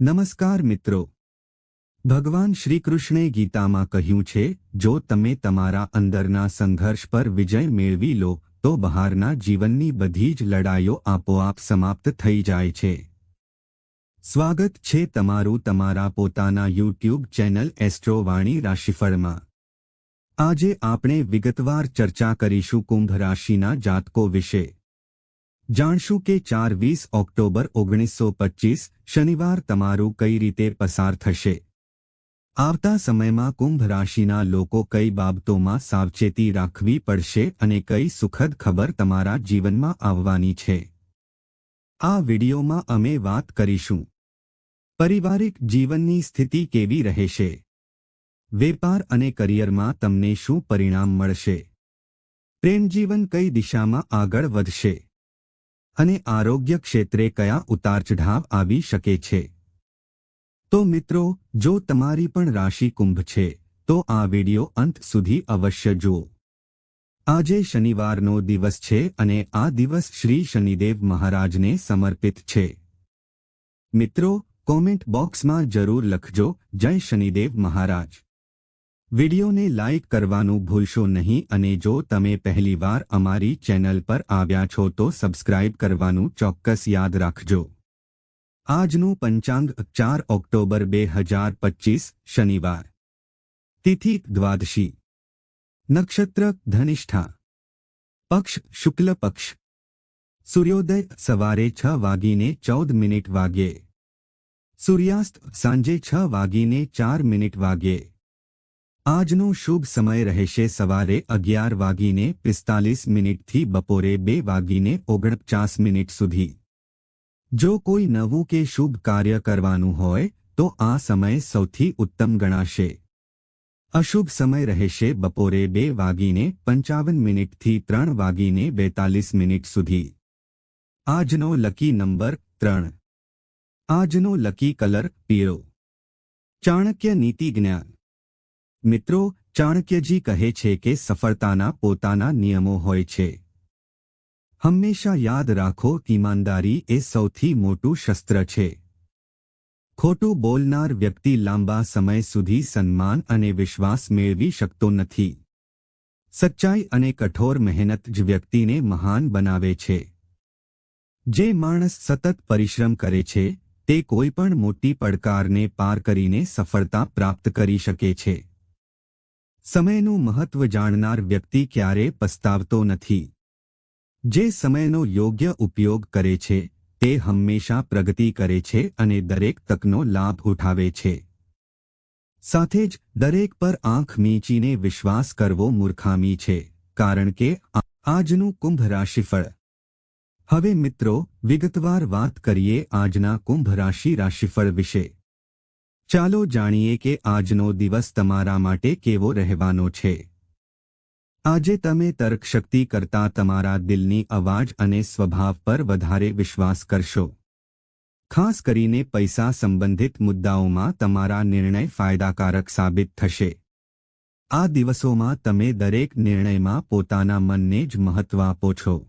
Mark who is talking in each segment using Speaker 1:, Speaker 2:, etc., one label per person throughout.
Speaker 1: નમસ્કાર મિત્રો. ભગવાન શ્રીકૃષ્ણે ગીતામાં કહ્યું છે, જો તમે તમારા અંદરના સંઘર્ષ પર વિજય મેળવી લો, તો બહારના જીવનની બધી જ લડાઈઓ આપોઆપ સમાપ્ત થઈ જાય છે. સ્વાગત છે તમારું તમારા પોતાના યુટ્યુબ ચેનલ એસ્ટ્રોવાણી રાશિફળમાં. આજે આપણે વિગતવાર ચર્ચા કરીશું કુંભ રાશિના જાતકો વિશે. જાણશું કે ચાર વીસ ઓક્ટોબર ઓગણીસો પચીસ શનિવાર તમારું કઈ રીતે પસાર થશે? આવતા સમયમાં કુંભ રાશિના લોકો કઈ બાબતોમાં સાવચેતી રાખવી પડશે અને કઈ સુખદ ખબર તમારા જીવનમાં આવવાની છે? આ વિડીયોમાં અમે વાત કરીશું. પારિવારિક જીવનની સ્થિતિ કેવી રહેશે? વેપાર અને કરિયરમાં તમને શું પરિણામ મળશે? પ્રેમ જીવન કઈ દિશામાં આગળ વધશે? અને આરોગ્ય ક્ષેત્રે કયા ઉતાર ચઢાવ આવી શકે છે? તો મિત્રો, જો તમારી પણ રાશિ કુંભ છે, તો આ વિડિયો અંત સુધી અવશ્ય જુઓ. આજે શનિવારનો દિવસ છે અને આ દિવસ શ્રી શનિદેવ મહારાજને સમર્પિત છે. મિત્રો, કોમેન્ટ બોક્સમાં જરૂર લખજો, જય શનિદેવ મહારાજ. વિડિયોને લાઇક કરવાનું ભૂલશો નહીં અને જો તમે પહેલીવાર અમારી ચેનલ પર આવ્યા છો તો સબસ્ક્રાઇબ કરવાનું ચોક્કસ યાદ રાખજો. આજનું પંચાંગ ચાર ઓક્ટોબર બે હજાર પચીસ, શનિવાર. તિથિ દ્વાદશી. નક્ષત્ર ધનિષ્ઠા. પક્ષ શુક્લ પક્ષ. સૂર્યોદય સવારે છ વાગીને ચૌદ મિનિટ વાગ્યે. સૂર્યાસ્ત સાંજે છ વાગીને ચાર મિનિટ વાગ્યે. આજનો શુભ સમય રહેશે સવારે અગિયાર વાગીને પિસ્તાલીસ મિનિટથી બપોરે બે વાગીને ઓગણપચાસ મિનિટ સુધી. જો કોઈ નવું કે શુભ કાર્ય કરવાનું હોય, તો આ સમય સૌથી ઉત્તમ ગણાશે. અશુભ સમય રહેશે બપોરે બે વાગીને પંચાવન મિનિટથી ત્રણ વાગીને બેતાલીસ મિનિટ સુધી. આજનો લકી નંબર ત્રણ. આજનો લકી કલર પીળો. ચાણક્ય નીતિ જ્ઞાન. મિત્રો, ચાણક્યજી કહે છે કે સફળતાના પોતાના નિયમો હોય છે. હંમેશા યાદ રાખો, ઈમાનદારી એ સૌથી મોટું શસ્ત્ર છે. ખોટું બોલનાર વ્યક્તિ લાંબા સમય સુધી સન્માન અને વિશ્વાસ મેળવી શકતો નથી. સચ્ચાઈ અને કઠોર મહેનત જ વ્યક્તિને મહાન બનાવે છે. જે માણસ સતત પરિશ્રમ કરે છે, તે કોઈ પણ મોટી પડકારને પાર કરીને સફળતા પ્રાપ્ત કરી શકે છે. સમયનું મહત્વ જાણનાર વ્યક્તિ ક્યારે પસ્તાવતો નથી. જે સમયનો યોગ્ય ઉપયોગ કરે છે, તે હંમેશા પ્રગતિ કરે છે અને દરેક તકનો લાભ ઉઠાવે છે. સાથે જ, દરેક પર આંખ મીચીને વિશ્વાસ કરવો મૂર્ખામી છે, કારણ કે આજનું કુંભ રાશિફળ. હવે મિત્રો, વિગતવાર વાત કરીએ આજના કુંભ રાશિ રાશિફળ વિશે. ચાલો જાણીએ કે આજનો દિવસ તમારા માટે કેવો રહેવાનો છે. આજે તમે તર્કશક્તિ કરતા તમારા દિલની અવાજ અને સ્વભાવ પર વધારે વિશ્વાસ કરશો. ખાસ કરીને પૈસા સંબંધિત મુદ્દાઓમાં તમારા નિર્ણય ફાયદાકારક સાબિત થશે. આ દિવસોમાં તમે દરેક નિર્ણયમાં પોતાના મનને જ મહત્વ આપો છો.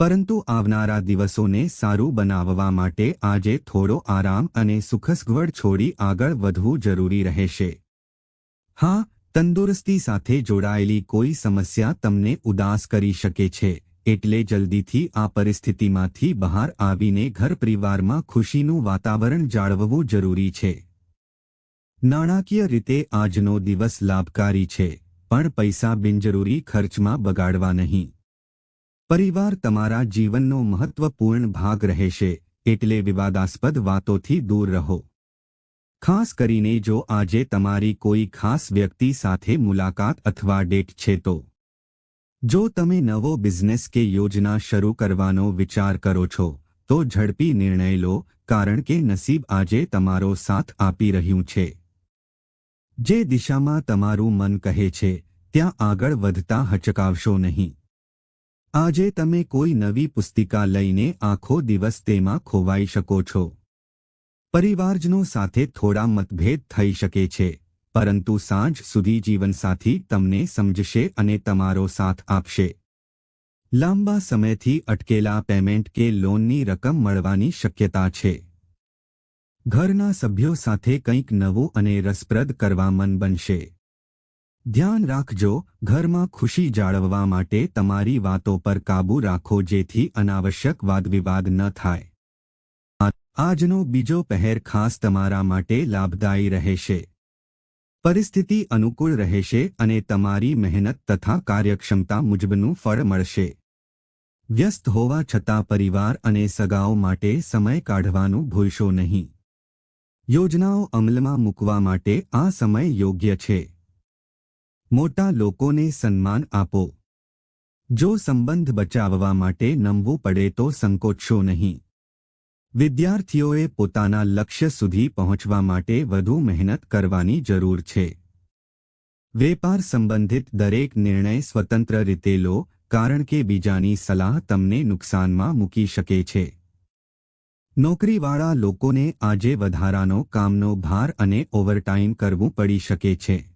Speaker 1: પરંતુ આવનારા દિવસોને સારું બનાવવા માટે આજે થોડો આરામ અને સુખસગવડ છોડી આગળ વધવું જરૂરી રહેશે. હા, તંદુરસ્તી સાથે જોડાયેલી કોઈ સમસ્યા તમને ઉદાસ કરી શકે છે, એટલે જલ્દીથી આ પરિસ્થિતિમાંથી બહાર આવીને ઘર પરિવારમાં ખુશીનું વાતાવરણ જાળવવું જરૂરી છે. નાણાકીય રીતે આજનો દિવસ લાભકારી છે, પણ પૈસા બિનજરૂરી ખર્ચમાં બગાડવા નહીં. પરિવાર તમારા જીવનનો મહત્વપૂર્ણ ભાગ રહેશે, એટલે વિવાદાસ્પદ વાતોથી દૂર રહો. ખાસ કરીને જો આજે તમારી કોઈ ખાસ વ્યક્તિ સાથે મુલાકાત અથવા ડેટ છે તો. જો તમે નવો બિઝનેસ કે યોજના શરૂ કરવાનો વિચાર કરો છો, તો ઝડપી નિર્ણય લો, કારણ કે નસીબ આજે તમારો સાથ આપી રહ્યું છે. જે દિશામાં તમારું મન કહે છે, ત્યાં આગળ વધતા હચકાવશો નહીં. આજે તમે કોઈ નવી પુસ્તિકા લઈને આખો દિવસ તેમાં ખોવાઈ શકો છો. પરિવારજનો સાથે થોડા મતભેદ થઈ શકે છે, પરંતુ સાંજ સુધી જીવનસાથી તમને સમજશે અને તમારો સાથ આપશે. લાંબા સમયથી અટકેલા પેમેન્ટ કે લોનની રકમ મળવાની શક્યતા છે. ઘરના સભ્યો સાથે કંઈક નવું અને રસપ્રદ કરવા મન બનશે. ધ્યાન રાખજો, ઘરમાં ખુશી જાળવવા માટે તમારી વાતો પર કાબૂ રાખો જેથી અનાવશ્યક વાદવિવાદ ન થાય. આજનો બીજો પહેર ખાસ તમારા માટે લાભદાયી રહેશે. પરિસ્થિતિ અનુકૂળ રહેશે અને તમારી મહેનત તથા કાર્યક્ષમતા મુજબનું ફળ મળશે. વ્યસ્ત હોવા છતાં પરિવાર અને સગાઓ માટે સમય કાઢવાનું ભૂલશો નહીં. યોજનાઓ અમલમાં મૂકવા માટે આ સમય યોગ્ય છે. મોટા લોકોને સન્માન આપો. જો સંબંધ બચાવવા માટે નમવું પડે તો સંકોચશો નહીં. વિદ્યાર્થીઓએ પોતાના લક્ષ્ય સુધી પહોંચવા માટે વધુ મહેનત કરવાની જરૂર છે. વેપાર સંબંધિત દરેક નિર્ણય સ્વતંત્ર રીતે લો, કારણ કે બીજાની સલાહ તમને નુકસાનમાં મૂકી શકે છે. નોકરીવાળા લોકોને આજે વધારાનો કામનો ભાર અને ઓવરટાઇમ કરવું પડી શકે છે.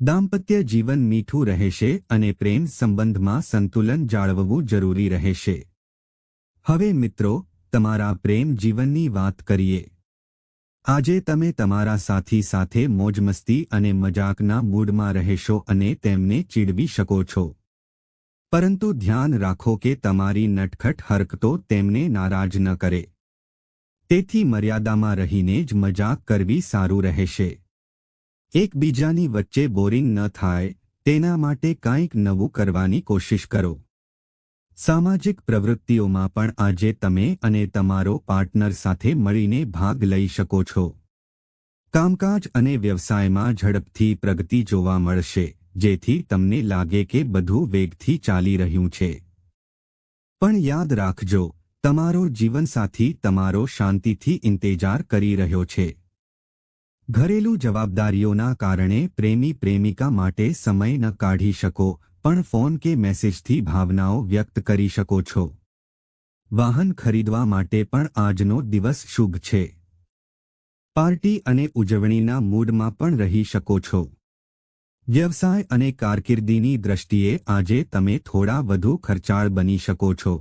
Speaker 1: દાંપત્ય જીવન મીઠું રહેશે અને પ્રેમ સંબંધમાં સંતુલન જાળવવું જરૂરી રહેશે. હવે મિત્રો, તમારા પ્રેમ જીવનની વાત કરીએ. આજે તમે તમારા સાથી સાથે મોજમસ્તી અને મજાકના મૂડમાં રહેશો અને તેમને ચીડવી શકો છો. પરંતુ ધ્યાન રાખો કે તમારી નટખટ હરકતો તેમને નારાજ ન કરે. તેથી મર્યાદામાં રહીને જ મજાક કરવી સારું રહેશે. એકબીજાની વચ્ચે બોરિંગ ન થાય, તેના માટે કાંઈક નવું કરવાની કોશિશ કરો. સામાજિક પ્રવૃત્તિઓમાં પણ આજે તમે અને તમારો પાર્ટનર સાથે મળીને ભાગ લઈ શકો છો. કામકાજ અને વ્યવસાયમાં ઝડપથી પ્રગતિ જોવા મળશે, જેથી તમને લાગે કે બધું વેગથી ચાલી રહ્યું છે. પણ યાદ રાખજો, તમારો જીવનસાથી તમારો શાંતિથી ઇંતેજાર કરી રહ્યો છે. ઘરેલું જવાબદારીઓના કારણે પ્રેમી પ્રેમિકા માટે સમય ન કાઢી શકો, પણ ફોન કે મેસેજથી ભાવનાઓ વ્યક્ત કરી શકો છો. વાહન ખરીદવા માટે પણ આજનો દિવસ શુભ છે. પાર્ટી અને ઉજવણીના મૂડમાં પણ રહી શકો છો. વ્યવસાય અને કારકિર્દીની દ્રષ્ટિએ આજે તમે થોડા વધુ ખર્ચાળ બની શકો છો.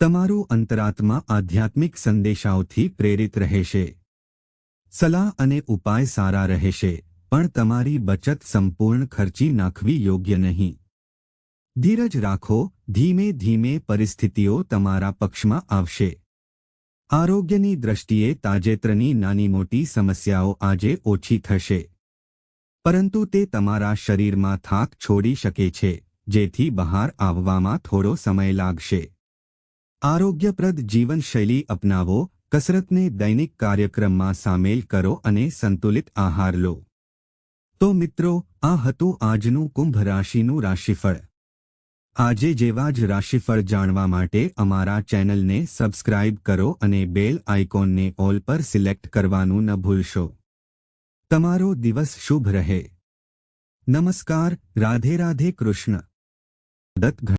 Speaker 1: તમારું અંતરાત્મા આધ્યાત્મિક સંદેશાઓથી પ્રેરિત રહેશે. સલાહ અને ઉપાય સારા રહેશે, પણ તમારી બચત સંપૂર્ણ ખર્ચી નાખવી યોગ્ય નહીં. ધીરજ રાખો, ધીમે ધીમે પરિસ્થિતિઓ તમારા પક્ષમાં આવશે. આરોગ્યની દ્રષ્ટિએ તાજેતરની નાની મોટી સમસ્યાઓ આજે ઓછી થશે. પરંતુ તે તમારા શરીરમાં થાક છોડી શકે છે, જેથી બહાર આવવામાં થોડો સમય લાગશે. આરોગ્યપ્રદ જીવનશૈલી અપનાવો કસરતને દૈનિક કાર્યક્રમમાં સામેલ કરો અને સંતુલિત આહાર લો. તો મિત્રો, આ હતું આજનું કુંભ રાશિનું રાશિફળ. આજે જેવા જ રાશિફળ જાણવા માટે અમારા ચેનલને સબસ્ક્રાઇબ કરો અને બેલ આઇકોનને ઓલ પર સિલેક્ટ કરવાનું ન ભૂલશો. તમારો દિવસ શુભ રહે. નમસ્કાર, રાધે રાધે કૃષ્ણ. દત્ત